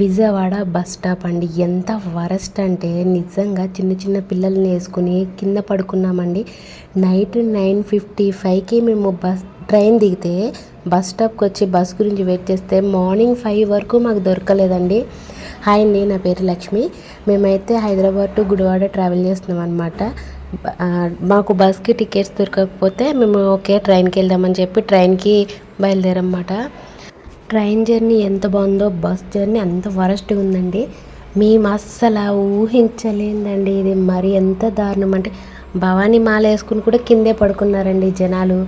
Vijayawada bus stop అండి. ఎంత worst అంటే నిజంగా చిన్న చిన్న పిల్లల్ని వేసుకుని కింద పడుకున్నామండి. నైట్ నైన్ ఫిఫ్టీ ఫైవ్కి మేము బస్ ట్రైన్ దిగితే బస్ స్టాప్కి వచ్చి బస్ గురించి వెయిట్ చేస్తే మార్నింగ్ ఫైవ్ వరకు మాకు దొరకలేదండి. హాయ్ అండి నా పేరు లక్ష్మి. మేమైతే హైదరాబాద్ టు గుడివాడ ట్రావెల్ చేస్తున్నాం అనమాట మాకు బస్కి టికెట్స్ దొరకకపోతే మేము ఓకే ట్రైన్కి వెళ్దామని చెప్పి ట్రైన్కి బయలుదేరమాట ట్రైన్ జర్నీ ఎంత బాగుందో బస్ జర్నీ అంత వరస్ట్గా ఉందండి. మేము అస్సలు ఊహించలేదండి. ఇది మరి ఎంత దారుణం అంటే భవానీ మాల వేసుకుని కూడా కిందే పడుకున్నారండి జనాలు.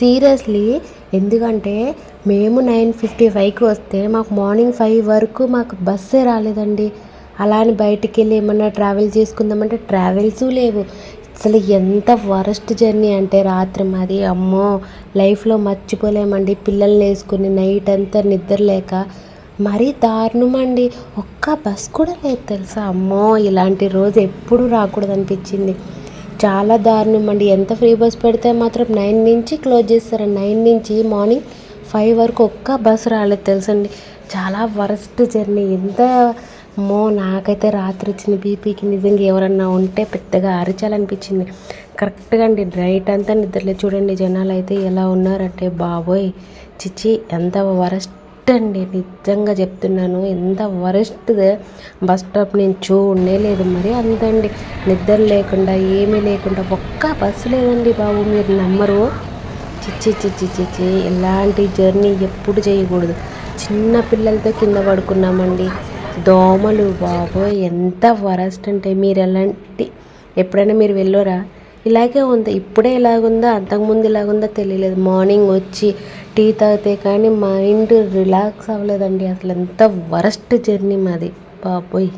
సీరియస్లీ ఎందుకంటే మేము నైన్ ఫిఫ్టీ ఫైవ్కి వస్తే మాకు మార్నింగ్ ఫైవ్ వరకు మాకు బస్సే రాలేదండి. అలా అని బయటికి వెళ్ళి ఏమన్నా ట్రావెల్ చేసుకుందామంటే ట్రావెల్స్ లేవు. అసలు ఎంత వరస్ట్ జర్నీ అంటే రాత్రి మాది. అమ్మో లైఫ్లో మర్చిపోలేమండి. పిల్లల్ని వేసుకుని నైట్ అంతా నిద్ర లేక మరీ దారుణం అండి ఒక్క బస్ కూడా లేదు తెలుసా? అమ్మో ఇలాంటి రోజు ఎప్పుడు రాకూడదు అనిపించింది చాలా దారుణం అండి ఎంత ఫ్రీ బస్ పెడితే మాత్రం నైన్ నుంచి క్లోజ్ చేస్తారు. నైన్ నుంచి మార్నింగ్ ఫైవ్ వరకు ఒక్క బస్ రాలేదు తెలుసండి. చాలా వరస్ట్ జర్నీ. ఎంత అమ్మో నాకైతే రాత్రి వచ్చిన బీపీకి నిజంగా ఎవరన్నా ఉంటే పెద్దగా అరిచాలనిపించింది. కరెక్ట్గా అండి నైట్ అంతా నిద్రలేదు చూడండి జనాలు అయితే ఎలా ఉన్నారంటే బాబోయ్ చిచ్చి ఎంత వరస్ట్ అండి. నిజంగా చెప్తున్నాను ఎంత వరస్ట్ బస్ స్టాప్ నేను చూడనే లేదు మరి అంతండి. నిద్ర లేకుండా ఏమీ లేకుండా ఒక్క బస్సు లేదండి బాబు మీరు నమ్మరు. చిచ్చి చిచ్చి చిచ్చి ఇలాంటి జర్నీ ఎప్పుడు చేయకూడదు. చిన్న పిల్లలతో కింద పడుకున్నామండి. దోమలు బాబోయ్ ఎంత వరస్ట్ అంటే మీరు ఎలాంటి ఎప్పుడైనా మీరు వెళ్ళోరా? ఇలాగే ఉంది. ఇప్పుడే ఇలాగుందా అంతకుముందు ఇలాగుందా తెలియలేదు. మార్నింగ్ వచ్చి టీ తాగితే కానీ మైండ్ రిలాక్స్ అవ్వలేదండి. అసలు ఎంత వరస్ట్ జర్నీ మాది. బాబోయ్.